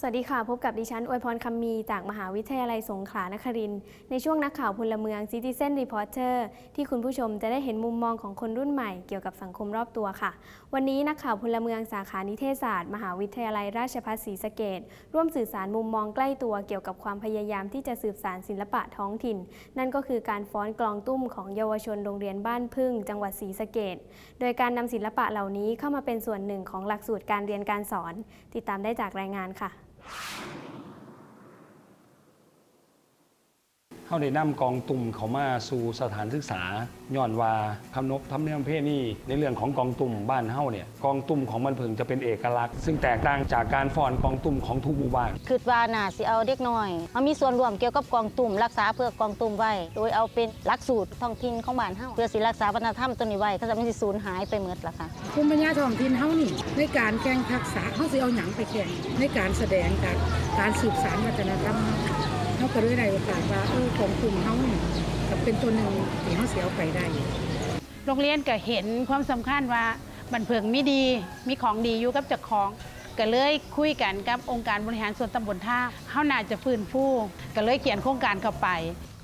สวัสดีค่ะ พบกับดิฉันอวยพรคำมีจากมหาวิทยาลัยสงขลานครินทร์ในช่วงนักข่าวพลเมือง Citizen Reporter ที่คุณผู้ชมจะได้เห็นมุมมองของคนรุ่นใหม่เกี่ยวกับสังคมรอบตัวค่ะ วันนี้นักข่าวพลเมืองสาขานิเทศศาสตร์ มหาวิทยาลัยราชภัฏศรีสะเกดร่วมสื่อสารมุมมองใกล้ตัวเกี่ยวกับความพยายามที่จะสืบสารศิลปะท้องถิ่น นั่นก็คือการฟ้อนกลองตุ้มของเยาวชนโรงเรียนบ้านพึ่ง จังหวัดศรีสะเกดโดยการนำศิลปะเหล่านี้เข้ามาเป็นส่วนหนึ่งของหลักสูตรการเรียนการสอน ติดตามได้จากรายงานค่ะ you เข้าได้นำกองตุ่มเขามาสู่สถานศึกษาย้อนว่าคำนบทำเนียมเพศนี่ในเรื่องของกองตุ่มบ้านเฮ้าเนี่ยกองตุ่มของมันเพิงจะเป็นเอกลักษณ์ ซึ่งแตกต่างจากการฟ้อนกองตุ่มของทุกหมู่บ้านคิดว่าน่าสิเอาเด็กน้อยมามีส่วนร่วมเกี่ยวกับกองตุ่มรักษาเพื่อกองตุ่มไว้ โดยเอาเป็นหลักสูตรท้องถิ่นของบ้านเฮ้าเพื่อสิรักษาวัฒนธรรมตัวนี้ไว้ก็จะไม่สูญหายไปหมดล่ะค่ะภูมิปัญญาท้องถิ่นเฮ้านี่ในการแข่งทักษะเฮาสิเอาหยังไปแข่งในการแสดงการการสืบสานวัฒนธรรม เฮาก็เลยได้โอกาสว่าเออของกลุ่มเฮานี่ก็เป็นตัวหนึ่งที่เฮาสิเอาไปได้ โรงเรียนก็เห็นความสำคัญว่าบันเพิงมีดีมีของดีอยู่กับเจ้าของก็เลยคุยกันกับองค์การบริหารส่วนตำบลท่าเฮาน่าจะฟื้นฟูก็เลยเขียนโครงการเข้าไป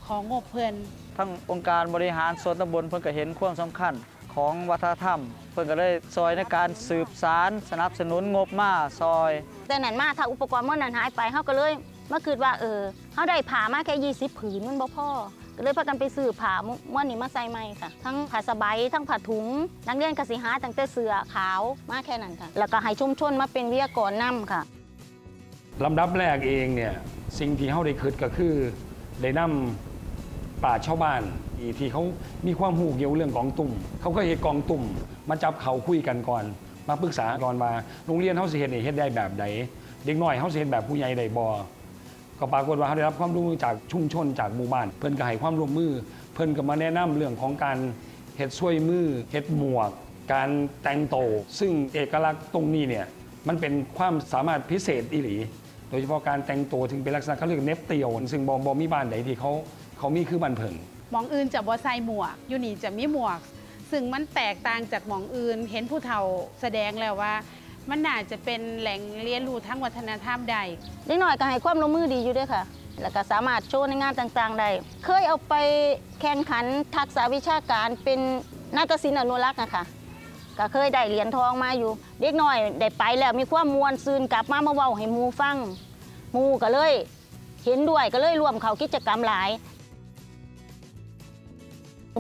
ของงบเพิ่นทั้งองค์การบริหารส่วนตำบลเพิ่นก็เห็นความสำคัญของวัฒนธรรม เพิ่นก็เลยซอยในการสืบสารสนับสนุนงบมาซอย แต่นั้นมาถ้าอุปกรณ์หมันนั้นหายไปเฮาก็เลย มาคิดว่าเออเฮาได้ผ้ามาแค่20ผืนมันบ่พอก็เลยพากันไปซื้อผ้าม้วนนี้มาใส่ใหม่ค่ะ ทั้งผ้าสบายทั้งผ้าถุง นักเรียนกสิหาตั้งแต่เสือขาวมาแค่นั้นค่ะ แล้วก็ให้ชุมชนมาเป็นวิทยากรนํค่ะลำดับแรกเองเนี่ยสิ่งที่เขาได้คิดก็คือได้นำป่าชาวบ้านที่เขามีความหูเกี่ยวเรื่องกองตุ่มเขาก็เฮ็ดกองตุ่มมาจับเขาคุยกันก่อน มาปรึกษาก่อนว่าโรงเรียนเขาสิเฮ็ดนี่เฮ็ดได้แบบใดเด็กน้อยเขาสิเฮ็ดแบบผู้ใหญ่ได้บ่ ก็ปรากฏว่าเขาได้รับความรู้จากชุมชนจากหมู่บ้าน เพิ่นก็ให้ความร่วมมือ เพิ่นก็มาแนะนำเรื่องของการเฮ็ดช่วยมือเฮ็ดหมวก การแต่งโตซึ่งเอกลักษณ์ตรงนี้เนี่ยมันเป็นความสามารถพิเศษอีหลี โดยเฉพาะการแต่งตัวถึงเป็นลักษณะเขาเรียกเน็บเตียว ซึ่งบอมบอมีบ้านไหนที่เขาเขามีคือบันเพิงหมองอื่นจะบ่ใส่หมวกอยู่นี่จะมีหมวก ซึ่งมันแตกต่างจากหมองอื่น เห็นผู้เฒ่าแสดงแล้วว่า มันน่าจะเป็นแหล่งเรียนรู้ทั้งวัฒนธรรมใดเด็กน้อยก็ให้ความร่วมมือดีอยู่ด้วยค่ะ แล้วก็สามารถโชว์ในงานต่างๆได้ เคยเอาไปแข่งขันทักษะวิชาการเป็นนาฏศิลป์อนุรักษ์นะคะก็เคยได้เหรียญทองมาอยู่ เด็กน้อยได้ไปแล้วมีความมวลซืนกลับมามาเว้าให้หมูฟังหมูก็เลยเห็นด้วยก็เลยร่วมเข้ากิจกรรมหลาย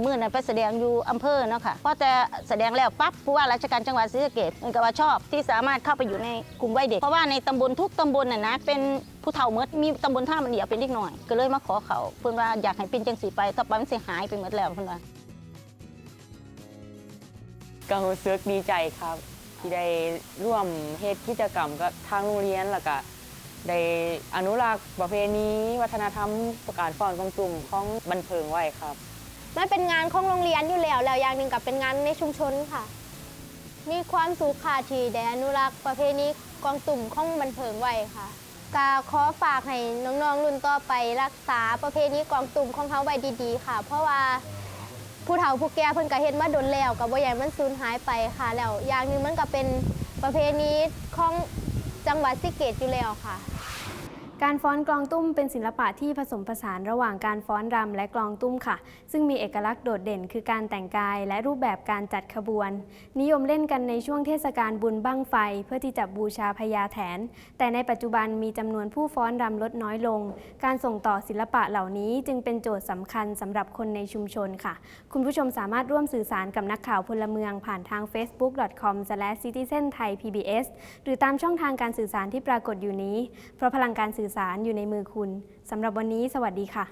มื่อนั้นไปแสดงอยู่อำเภอเนาะค่ะพอแต่แสดงแล้วปั๊บผู้ว่าราชการจังหวัดศรีสะเกษมันก็ว่าชอบที่สามารถเข้าไปอยู่ในกลุ่มวัยเด็ก เพราะว่าในตำบลทุกตำบลน่ะนะเป็นผู้เฒ่าเมดมีตำบลท่ามันเดียวเป็นเด็กหน่อย ก็เลยมาขอเขาเพื่อนว่าอยากให้เป็นจังสีไปถ้าไปมันเสียหายไปหมดแล้วเพื่อนว่าก็รู้สึกดีใจครับ ที่ได้ร่วมเฮ็ดกิจกรรมกับทางโรงเรียนแล้วก็ได้อนุรักษ์ประเพณีวัฒนธรรมประการฟ้อนกองตุ่มของบันเพิงไว้ครับ มันเป็นงานของโรงเรียนอยู่แล้วแล้วอย่างหนึ่งกับเป็นงานในชุมชนค่ะ มีความสุขค่ะที่ได้อนุรักษ์ประเพณีกองตุ่มของบันเพิงไว้ค่ะกาขอฝากให้น้องๆรุ่นต่อไปรักษาประเพณีกองตุ่มของเขาไว้ดีๆ ค่ะ เพราะว่าผู้เฒ่าผู้แก่เพิ่นก็เฮ็ดมาโดนแล้วกับบ่อยาให้มันสูญหายไปค่ะ แล้วอย่างหนึ่งมันก็เป็นประเพณีของจังหวัดสิเกตอยู่แล้วค่ะ การฟ้อนกลองตุ้มเป็นศิลปะที่ผสมผสานระหว่างการฟ้อนรำและกลองตุ้มค่ะ ซึ่งมีเอกลักษณ์โดดเด่นคือการแต่งกายและรูปแบบการจัดขบวน นิยมเล่นกันในช่วงเทศกาลบุญบั้งไฟ เพื่อที่จะบูชาพญาแถน แต่ในปัจจุบันมีจำนวนผู้ฟ้อนรำลดน้อยลง การส่งต่อศิลปะเหล่านี้จึงเป็นโจทย์สำคัญสำหรับคนในชุมชนค่ะ คุณผู้ชมสามารถร่วมสื่อสารกับนักข่าวพลเมืองผ่านทาง facebook.com/citizenthaipbs หรือตามช่องทางการสื่อสารที่ปรากฏอยู่นี้ เพราะพลังการสื่อสื่อสารอยู่ในมือคุณสำหรับวันนี้สวัสดีค่ะ